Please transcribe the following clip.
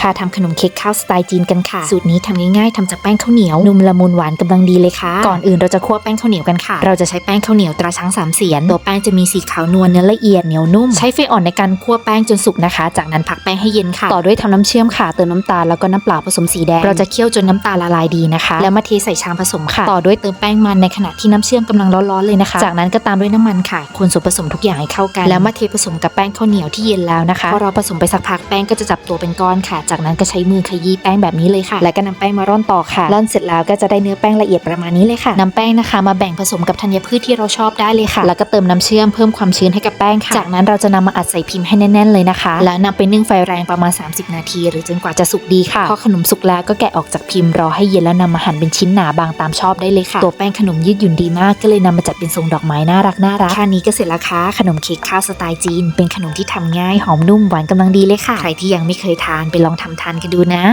พาทำขนมเค้กข้าวสไตล์จีนกันค่ะ สูตรนี้ทำง่ายๆทำจากแป้งข้าวเหนียว นุ่มละมุนหวานกำลังดีเลยค่ะ ก่อนอื่นเราจะคั่วแป้งข้าวเหนียวกันค่ะ เราจะใช้แป้งข้าวเหนียวตราช้างสามเสียน ตัวแป้งจะมีสีขาวนวลเนื้อละเอียดเหนียวนุ่ม ใช้ไฟอ่อนในการคั่วแป้งจนสุกนะคะ จากนั้นพักแป้งให้เย็นค่ะ ต่อด้วยทำน้ำเชื่อมค่ะ เติมน้ำตาลแล้วก็น้ำเปล่าผสมสีแดง เราจะเคี่ยวจนน้ำตาลละลายดีนะคะ แล้วมาเทใส่ชามผสมค่ะ ต่อด้วยเติมแป้งมันในขณะที่น้ำเชื่อมกำลังร้อนๆเลยนะคะ จากนั้นก็ตามด้วยน้ำมันค่ะ คนส่วนผสมทุกอย่างให้เข้ากัน แล้วมาเทผสมกับแป้งข้าวเหนียวที่เย็นแล้วนะคะพอเราผสมไปสักพักแป้งก็จะจับตัวเป็นก้อนค่ะจากนั้นก็ใช้มือขยี้แป้งแบบนี้เลยค่ะ แล้วก็นำแป้งมาร่อนต่อค่ะ ร่อนเสร็จแล้วก็จะได้เนื้อแป้งละเอียดประมาณนี้เลยค่ะนำแป้งนะคะ มาแบ่งผสมกับธัญพืชที่เราชอบได้เลยค่ะ แล้วก็เติมน้ำเชื่อมเพิ่มความชื้นให้กับแป้งค่ะ จากนั้นเราจะนำมาอัดใส่พิมพ์ให้แน่นๆเลยนะคะ แล้วนำไปนึ่งไฟแรงประมาณ 30 นาที หรือจนกว่าจะสุกดีค่ะพอขนมสุกแล้วก็แกะออกจากพิมพ์รอให้เย็นแล้วนำมาหั่นเป็นชิ้นหนาบางตามชอบได้เลยค่ะ ตัวแป้งขนมยืดหยุ่นดีมากก็เลยนำมาจัดเป็นทรงดอกไม้น่ารักน่ารักแค่นี้ก็เสร็จแล้วค่ะขนมเค้กข้าวสไตล์จีน เป็นขนมที่ทำง่ายหอมนุ่มหวานกำลังดีเลยค่ะใครที่ยังไม่เคยทานไปลองทำทานกันดูนะ